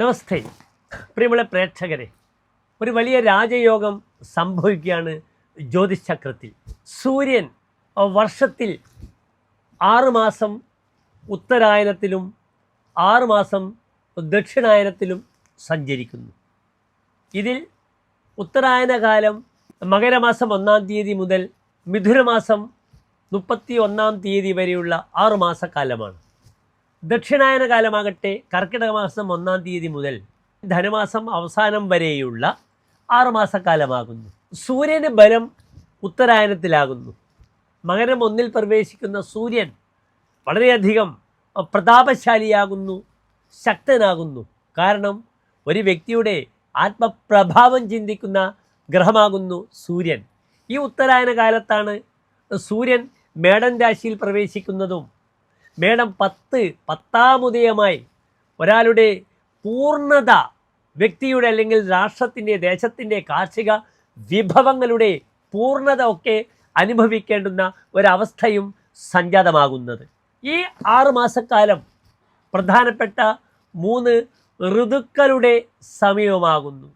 നമസ്തേ. പ്രിയമുള്ള പ്രേക്ഷകരെ ഒരു വലിയ രാജയോഗം സംഭവിക്കുകയാണ് ജ്യോതിശക്രത്തിൽ സൂര്യൻ വർഷത്തിൽ ആറുമാസം ഉത്തരായനത്തിലും ആറുമാസം ദക്ഷിണായനത്തിലും സഞ്ചരിക്കുന്നു. ഇതിൽ ഉത്തരായനകാലം മകരമാസം ഒന്നാം തീയതി മുതൽ മിഥുനമാസം മുപ്പത്തി ഒന്നാം തീയതി വരെയുള്ള ആറുമാസക്കാലമാണ് ദക്ഷിണായന കാലമാകട്ടെ കർക്കിടക മാസം ഒന്നാം തീയതി മുതൽ ധനുമാസം അവസാനം വരെയുള്ള ആറുമാസക്കാലമാകുന്നു. സൂര്യന് ബലം ഉത്തരായനത്തിലാകുന്നു. മകരം ഒന്നിൽ പ്രവേശിക്കുന്ന സൂര്യൻ വളരെയധികം പ്രതാപശാലിയാകുന്നു ശക്തനാകുന്നു. കാരണം ഒരു വ്യക്തിയുടെ ആത്മപ്രഭാവം ചിന്തിക്കുന്ന ഗ്രഹമാകുന്നു സൂര്യൻ. ഈ ഉത്തരായന കാലത്താണ് സൂര്യൻ മേടൻ രാശിയിൽ പ്രവേശിക്കുന്നതും മേടം പത്ത് പത്താമുദയമായി ഒരാളുടെ പൂർണത വ്യക്തിയുടെ അല്ലെങ്കിൽ രാഷ്ട്രത്തിന്റെ ദേശത്തിന്റെ കാർഷിക വിഭവങ്ങളുടെ പൂർണത ഒക്കെ അനുഭവിക്കേണ്ടുന്ന ഒരവസ്ഥയും സംജാതമാകുന്നത്. ഈ ആറുമാസക്കാലം പ്രധാനപ്പെട്ട മൂന്ന് ഋതുക്കളുടെ സമയമാകുന്നു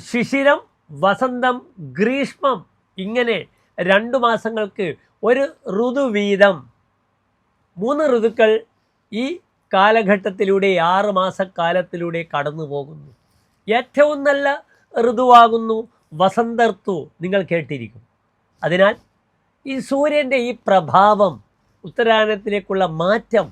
ശിശിരം വസന്തം ഗ്രീഷ്മം ഇങ്ങനെ രണ്ടു മാസങ്ങൾക്ക് ഒരു ഋതു വീതം മൂന്ന് ഋതുക്കൾ ഈ കാലഘട്ടത്തിലൂടെ ആറ് മാസക്കാലത്തിലൂടെ കടന്നു പോകുന്നു. ഏറ്റവും നല്ല ഋതുവാകുന്നു വസന്തർത്തു നിങ്ങൾ കേട്ടിരിക്കും. അതിനാൽ ഈ സൂര്യന്റെ ഈ പ്രഭാവം ഉത്തരായനത്തിലേക്കുള്ള മാറ്റം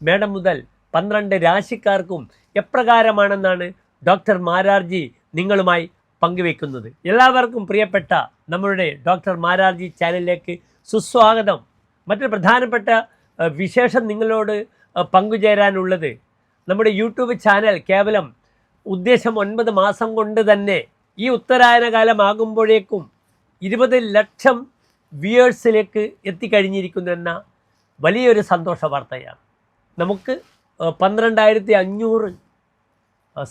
മേടം മുതൽ പന്ത്രണ്ട് രാശിക്കാർക്കും എപ്രകാരമാണെന്നാണ് ഡോക്ടർ മാരാർജി നിങ്ങളുമായി പങ്കുവെക്കുന്നത് എല്ലാവർക്കും പ്രിയപ്പെട്ട നമ്മളുടെ ഡോക്ടർ മാരാർജി ചാനലിലേക്ക് സുസ്വാഗതം. മറ്റൊരു പ്രധാനപ്പെട്ട വിശേഷം നിങ്ങളോട് പങ്കുചേരാനുള്ളത്. നമ്മുടെ യൂട്യൂബ് ചാനൽ കേവലം ഉദ്ദേശം ഒൻപത് മാസം കൊണ്ട് തന്നെ ഈ ഉത്തരായന കാലമാകുമ്പോഴേക്കും ഇരുപത് ലക്ഷം വ്യൂവേഴ്സിലേക്ക് എത്തിക്കഴിഞ്ഞിരിക്കുന്നു എന്ന വലിയൊരു സന്തോഷ വാർത്തയാണ്. നമുക്ക് പന്ത്രണ്ടായിരത്തി അഞ്ഞൂറ്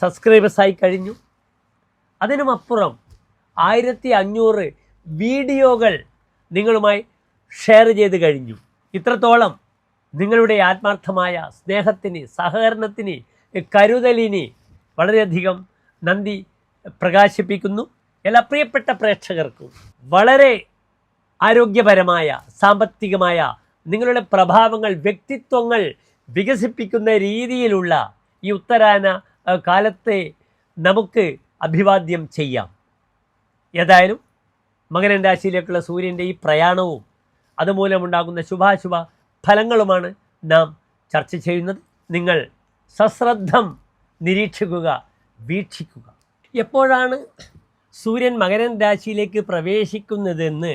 സബ്സ്ക്രൈബേഴ്സായി കഴിഞ്ഞു. അതിനുമപ്പുറം ആയിരത്തി അഞ്ഞൂറ് വീഡിയോകൾ നിങ്ങളുമായി ഷെയർ ചെയ്ത് കഴിഞ്ഞു. ഇത്രത്തോളം. നിങ്ങളുടെ ആത്മാർത്ഥമായ സ്നേഹത്തിന് സഹകരണത്തിന് കരുതലിന് വളരെയധികം നന്ദി പ്രകാശിപ്പിക്കുന്നു. എല്ലാ പ്രിയപ്പെട്ട പ്രേക്ഷകർക്കും വളരെ ആരോഗ്യപരമായ സാമ്പത്തികമായ നിങ്ങളുടെ പ്രഭാവങ്ങൾ വ്യക്തിത്വങ്ങൾ വികസിപ്പിക്കുന്ന രീതിയിലുള്ള ഈ ഉത്തരാന കാലത്തെ നമുക്ക് അഭിവാദ്യം ചെയ്യാം. ഏതായാലും മകരൻ രാശിയിലേക്കുള്ള സൂര്യന്റെ ഈ പ്രയാണവും അതുമൂലമുണ്ടാകുന്ന ശുഭാശുഭ ഫലങ്ങളുമാണ് നാം ചർച്ച ചെയ്യുന്നത്. നിങ്ങൾ സശ്രദ്ധം നിരീക്ഷിക്കുക വീക്ഷിക്കുക. എപ്പോഴാണ് സൂര്യൻ മകരൻ രാശിയിലേക്ക് പ്രവേശിക്കുന്നതെന്ന്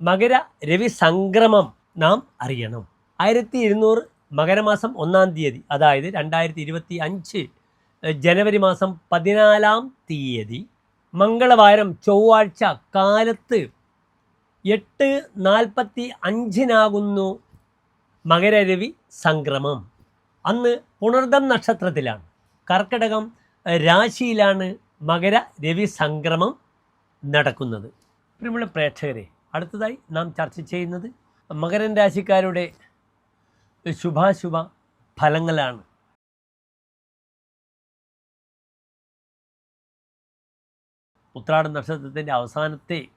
മകര രവി സംക്രമം നാം അറിയണം. ആയിരത്തി ഇരുന്നൂറ് മകരമാസം ഒന്നാം തീയതി അതായത് രണ്ടായിരത്തി ഇരുപത്തി അഞ്ച് ജനുവരി മാസം പതിനാലാം തീയതി മംഗളവാരം ചൊവ്വാഴ്ച കാലത്ത് എട്ട് നാൽപ്പത്തി അഞ്ചിനാകുന്നു മകരരവി സംക്രമം. അന്ന് പുണർദം നക്ഷത്രത്തിലാണ്. കർക്കിടകം രാശിയിലാണ് മകര രവി സംക്രമം നടക്കുന്നത്. പ്രിയമുള്ള പ്രേക്ഷകരെ അടുത്തതായി നാം ചർച്ച ചെയ്യുന്നത് മകരൻ രാശിക്കാരുടെ ശുഭാശുഭ ഫലങ്ങളാണ്. ഉത്രാടം നക്ഷത്രത്തിന്റെ അവസാനത്തെ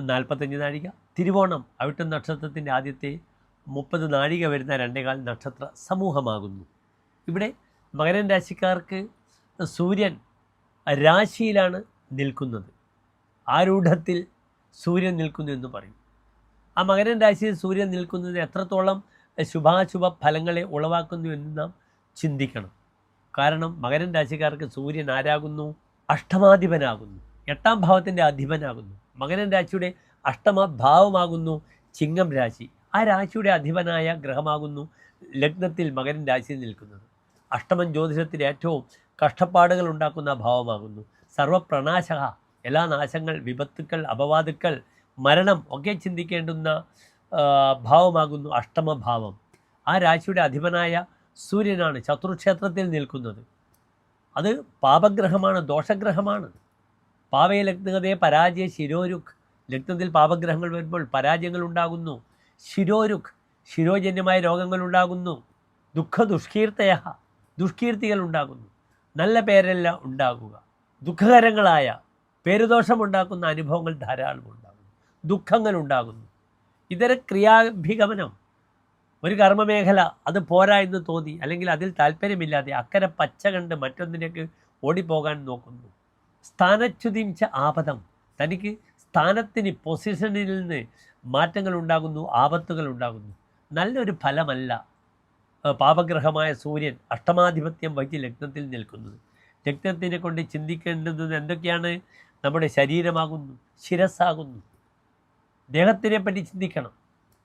നാൽപ്പത്തഞ്ച് നാഴിക തിരുവോണം അവിട്ടം നക്ഷത്രത്തിന്റെ ആദ്യത്തെ മുപ്പത് നാഴിക വരുന്ന രണ്ടേകാൽ നക്ഷത്ര സമൂഹമാകുന്നു. ഇവിടെ മകരൻ രാശിക്കാർക്ക് സൂര്യൻ രാശിയിലാണ് നിൽക്കുന്നത്. ആരൂഢത്തിൽ സൂര്യൻ നിൽക്കുന്നു എന്ന് പറയും. ആ മകരൻ രാശിയിൽ സൂര്യൻ നിൽക്കുന്നത് എത്രത്തോളം ശുഭാശുഭ ഫലങ്ങളെ ഉളവാക്കുന്നു എന്ന് നാം ചിന്തിക്കണം. കാരണം മകരൻ രാശിക്കാർക്ക് സൂര്യൻ ആരാകുന്നു? അഷ്ടമാധിപനാകുന്നു. എട്ടാം ഭാവത്തിന്റെ അധിപനാകുന്നു. മകരൻ രാശിയുടെ അഷ്ടമ ഭാവമാകുന്നു ചിങ്ങം രാശി. ആ രാശിയുടെ അധിപനായ ഗ്രഹമാകുന്നു ലഗ്നത്തിൽ മകൻ രാശിയിൽ നിൽക്കുന്നത്. അഷ്ടമൻ ജ്യോതിഷത്തിൽ ഏറ്റവും കഷ്ടപ്പാടുകൾ ഉണ്ടാക്കുന്ന ഭാവമാകുന്നു. സർവപ്രണാശ എല്ലാ നാശങ്ങൾ വിപത്തുക്കൾ അപവാദുക്കൾ മരണം ഒക്കെ ചിന്തിക്കേണ്ടുന്ന ഭാവമാകുന്നു അഷ്ടമഭാവം. ആ രാശിയുടെ അധിപനായ സൂര്യനാണ് ശത്രുക്ഷേത്രത്തിൽ നിൽക്കുന്നത്. അത് പാപഗ്രഹമാണ് ദോഷഗ്രഹമാണ്. പാവയെ ലഗ്നതയെ പരാജയ ശിരോരുഖ് ലഗ്നത്തിൽ പാപഗ്രഹങ്ങൾ വരുമ്പോൾ പരാജയങ്ങൾ ഉണ്ടാകുന്നു. ശിരോരുഖ് ശിരോജന്യമായ രോഗങ്ങൾ ഉണ്ടാകുന്നു ദുഃഖ ദുഷ്കീർത്തയ ദുഷ്കീർത്തികൾ ഉണ്ടാകുന്നു നല്ല പേരല്ല ഉണ്ടാകുക. ദുഃഖകരങ്ങളായ പേരുദോഷമുണ്ടാക്കുന്ന അനുഭവങ്ങൾ ധാരാളം ഉണ്ടാകുന്നു. ദുഃഖങ്ങൾ ഉണ്ടാകുന്നു ഇതര ക്രിയാഭിഗമനം ഒരു കർമ്മമേഖല അത് പോരാ എന്ന് തോന്നി അല്ലെങ്കിൽ അതിൽ താല്പര്യമില്ലാതെ അക്കരെ പച്ച കണ്ട് മറ്റൊന്നിലേക്ക് ഓടിപ്പോകാൻ നോക്കുന്നു. സ്ഥാനച്യുതിച്ച ആപദം തനിക്ക് സ്ഥാനത്തിന് പൊസിഷനിൽ നിന്ന് മാറ്റങ്ങൾ ഉണ്ടാകുന്നു ആപത്തുകൾ ഉണ്ടാകുന്നു. നല്ലൊരു ഫലമല്ല പാപഗ്രഹമായ സൂര്യൻ അഷ്ടമാധിപത്യം വഹിച്ച് ലഗ്നത്തിൽ നിൽക്കുന്നത്. ലഗ്നത്തിനെ കൊണ്ട് ചിന്തിക്കേണ്ടുന്നത് എന്തൊക്കെയാണ്? നമ്മുടെ ശരീരമാകുന്നു ശിരസ്സാകുന്നു. ദേഹത്തിനെ പറ്റി ചിന്തിക്കണം.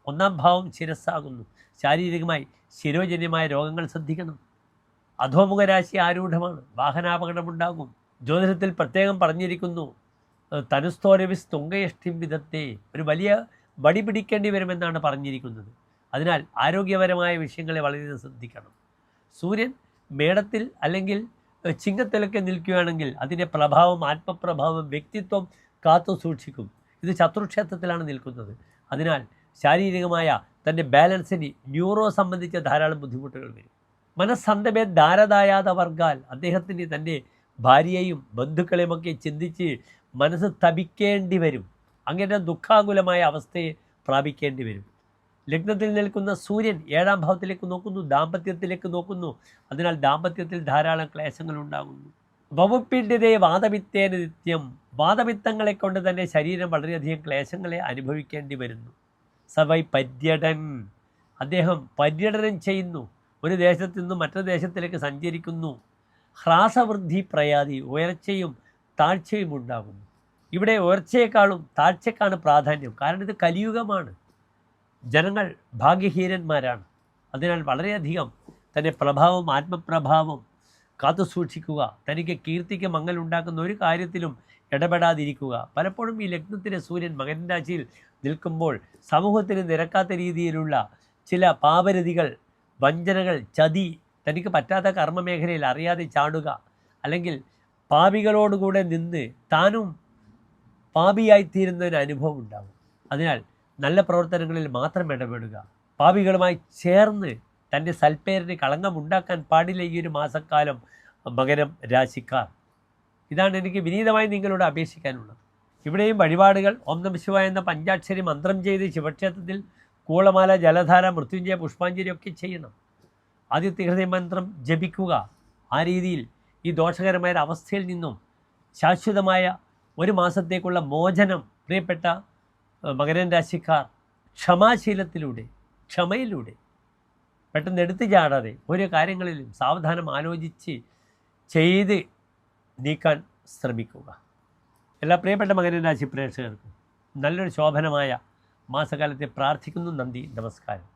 ഒന്നാം ഭാവം ശിരസ്സാകുന്നു. ശാരീരികമായി ശിരോജന്യമായ രോഗങ്ങൾ ശ്രദ്ധിക്കണം. അധോമുഖരാശി ആരൂഢമാണ്. വാഹനാപകടമുണ്ടാകും. ജ്യോതിഷത്തിൽ പ്രത്യേകം പറഞ്ഞിരിക്കുന്നു. തനുസ്തോരവിസ് തൊങ്കയഷ്ടിം വിധത്തെ ഒരു വലിയ വടി പിടിക്കേണ്ടി വരുമെന്നാണ് പറഞ്ഞിരിക്കുന്നത്. അതിനാൽ ആരോഗ്യപരമായ വിഷയങ്ങളെ വളരെയധികം ശ്രദ്ധിക്കണം. സൂര്യൻ മേടത്തിൽ അല്ലെങ്കിൽ ചിങ്ങത്തിലൊക്കെ നിൽക്കുകയാണെങ്കിൽ അതിന്റെ പ്രഭാവം ആത്മപ്രഭാവം വ്യക്തിത്വം കാത്തു സൂക്ഷിക്കും. ഇത് ശത്രുക്ഷേത്രത്തിലാണ് നിൽക്കുന്നത്. അതിനാൽ ശാരീരികമായ തന്റെ ബാലൻസിന് ന്യൂറോ സംബന്ധിച്ച ധാരാളം ബുദ്ധിമുട്ടുകൾ വരും. മനസ്സന്തമേ ധാരതായാത വർഗാൽ അദ്ദേഹത്തിന് തന്റെ ഭാര്യയെയും ബന്ധുക്കളെയുമൊക്കെ ചിന്തിച്ച് മനസ്സ് തപിക്കേണ്ടി വരും. അങ്ങനെ ദുഃഖാകുലമായ അവസ്ഥയെ പ്രാപിക്കേണ്ടി വരും. ലഗ്നത്തിൽ നിൽക്കുന്ന സൂര്യൻ ഏഴാം ഭാവത്തിലേക്ക് നോക്കുന്നു ദാമ്പത്യത്തിലേക്ക് നോക്കുന്നു. അതിനാൽ ദാമ്പത്യത്തിൽ ധാരാളം ക്ലേശങ്ങൾ ഉണ്ടാകുന്നു. വകുപ്പിന്റെതേ വാദവിത്തേന നിത്യം വാദവിത്തങ്ങളെ കൊണ്ട് തന്നെ ശരീരം വളരെയധികം ക്ലേശങ്ങളെ അനുഭവിക്കേണ്ടി വരുന്നു. സവൈ പര്യടൻ. അദ്ദേഹം പര്യടനം ചെയ്യുന്നു. ഒരു ദേശത്തു നിന്നും മറ്റൊരു ദേശത്തിലേക്ക് സഞ്ചരിക്കുന്നു. ഹ്രാസവൃദ്ധി പ്രയാതി ഉയർച്ചയും താഴ്ചയും ഉണ്ടാകുന്നു. ഇവിടെ ഉയർച്ചയെക്കാളും താഴ്ചക്കാണ് പ്രാധാന്യം. കാരണം ഇത് കലിയുഗമാണ്. ജനങ്ങൾ ഭാഗ്യഹീനന്മാരാണ്. അതിനാൽ വളരെയധികം തന്റെ പ്രഭാവം ആത്മപ്രഭാവം കാത്തു സൂക്ഷിക്കുക തനിക്ക് കീർത്തിക്ക് മങ്ങലുണ്ടാക്കുന്ന ഒരു കാര്യത്തിലും ഇടപെടാതിരിക്കുക. പലപ്പോഴും ഈ ലഗ്നത്തിലെ സൂര്യൻ മകൻ രാശിയിൽ നിൽക്കുമ്പോൾ സമൂഹത്തിന് നിരക്കാത്ത രീതിയിലുള്ള ചില പാപരതികൾ വഞ്ചനകൾ ചതി തനിക്ക് പറ്റാത്ത കർമ്മമേഖലയിൽ അറിയാതെ ചാടുക അല്ലെങ്കിൽ പാപികളോടുകൂടെ നിന്ന് താനും പാപിയായിത്തീരുന്ന ഒരു അനുഭവം ഉണ്ടാകും അതിനാൽ നല്ല പ്രവർത്തനങ്ങളിൽ മാത്രം ഇടപെടുക. പാപികളുമായി ചേർന്ന് തന്റെ സൽപ്പേരിന് കളങ്കമുണ്ടാക്കാൻ പാടില്ല ഈ ഒരു മാസക്കാലം മകരം രാശിക്കാർ. ഇതാണ് എനിക്ക് വിനീതമായി നിങ്ങളോട് അപേക്ഷിക്കാനുള്ളത്. ഇവിടെയും വഴിപാടുകൾ ഓം നമ ശിവായ എന്ന പഞ്ചാക്ഷരി മന്ത്രം ചെയ്ത് ശിവക്ഷേത്രത്തിൽ കൂളമാല ജലധാര മൃത്യുഞ്ജയ പുഷ്പാഞ്ജലി ഒക്കെ ചെയ്യണം. ആദ്യത്തെ ഹൃദയ മന്ത്രം ജപിക്കുക. ആ രീതിയിൽ ഈ ദോഷകരമായ അവസ്ഥയിൽ നിന്നും ശാശ്വതമായ ഒരു മാസത്തേക്കുള്ള മോചനം പ്രിയപ്പെട്ട മകരൻ രാശിക്കാർ ക്ഷമാശീലത്തിലൂടെ ക്ഷമയിലൂടെ പെട്ടെന്ന് എടുത്തു ചാടാതെ ഓരോ കാര്യങ്ങളിലും സാവധാനം ആലോചിച്ച് ചെയ്ത് നീക്കാൻ ശ്രമിക്കുക. എല്ലാ പ്രിയപ്പെട്ട മകരൻ രാശി പ്രേക്ഷകർക്കും നല്ലൊരു ശോഭനമായ മാസകാലത്തെ പ്രാർത്ഥിക്കുന്നു. നന്ദി നമസ്കാരം.